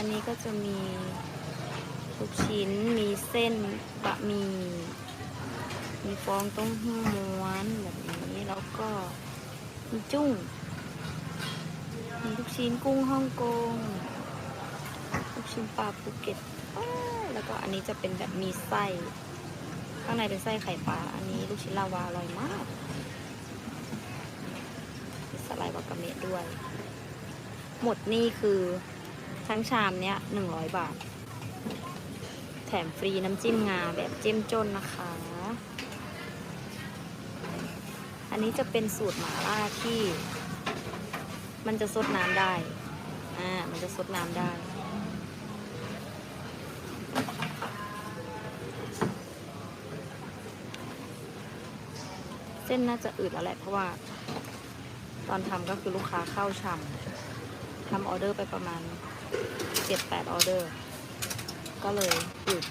อันนี้ก็จะมีลูกชิ้น มีเส้นบะหมี่มีฟองต้มหู้ม้วนแบบนี้ แล้วก็มีจุ้ง มีลูกชิ้นกุ้งฮ่องกง ลูกชิ้นปลาภูเก็ต แล้วก็อันนี้จะเป็นแบบมีไส้ ข้างในเป็นไส้ไข่ปลา อันนี้ลูกชิ้นลาวาอร่อยมากมีสไลด์วากาเมะด้วย หมดนี่คือ ทั้งชามเนี้ยหนึ่งร้อยบาท แถมฟรีน้ำจิ้มงาแบบเจ้มจนนะคะ อันนี้จะเป็นสูตรหมาล่าที่ มันจะซดน้ำได้ อ่า มันจะซดน้ำได้เส้นน่าจะอืดแล้วแหละเพราะว่า ตอนทำก็คือลูกค้าเข้าชำทำออเดอร์ไปประมาณ เจ็ดแปดออเดอร์ ก็เลยหยุด